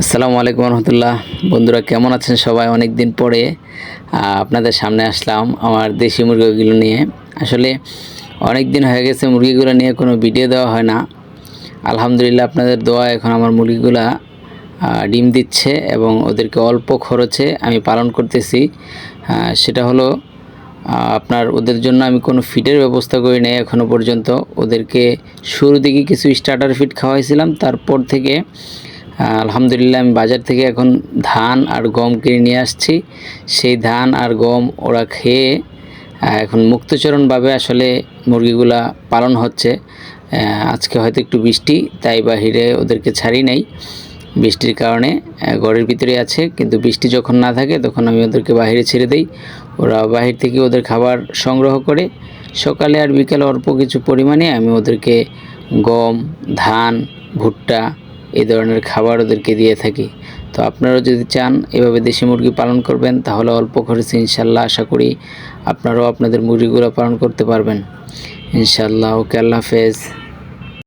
আসসালামু আলাইকুম রহমতুল্লাহ। বন্ধুরা, কেমন আছেন সবাই? অনেক দিন পরে আপনাদের সামনে আসলাম আমার দেশি মুরগিগুলো নিয়ে। আসলে অনেক দিন হয়ে গেছে মুরগিগুলো নিয়ে কোনো ভিডিও দেওয়া হয় না। আলহামদুলিল্লাহ, আপনাদের দোয়া এখন আমার মুরগিগুলা ডিম দিচ্ছে এবং ওদেরকে অল্প খরচে আমি পালন করতেছি। সেটা হলো আপনার ওদের জন্য আমি কোনো ফিডের ব্যবস্থা করি নাই এখনও পর্যন্ত। ওদেরকে শুরু দিকে কিছু স্টার্টার ফিড খাওয়াইছিলাম, তারপর থেকে আলহামদুলিল্লাহ আমি বাজার থেকে এখন ধান আর গম কিনে নিয়ে আসছি। সেই ধান আর গম ওরা খেয়ে এখন মুক্তচরণভাবে আসলে মুরগিগুলা পালন হচ্ছে। আজকে হয়তো একটু বৃষ্টি, তাই বাহিরে ওদেরকে ছাড়ি নাই। বৃষ্টির কারণে ঘরের ভিতরে আছে, কিন্তু বৃষ্টি যখন না থাকে তখন আমি ওদেরকে বাইরে ছেড়ে দেই। ওরা বাহির থেকে ওদের খাবার সংগ্রহ করে, সকালে আর বিকালে অল্প কিছু পরিমাণে আমি ওদেরকে গম, ধান, ভুট্টা এই ধরনের খাবার ওদেরকে দিয়ে থাকি। তো আপনারাও যদি চান এভাবে দেশি মুরগি পালন করবেন, তাহলে অল্প খরচে ইনশাল্লাহ আশা করি আপনারাও আপনাদের মুরগিগুলো পালন করতে পারবেন। ইনশাল্লাহ, ওকে, আল্লাহ হাফেজ।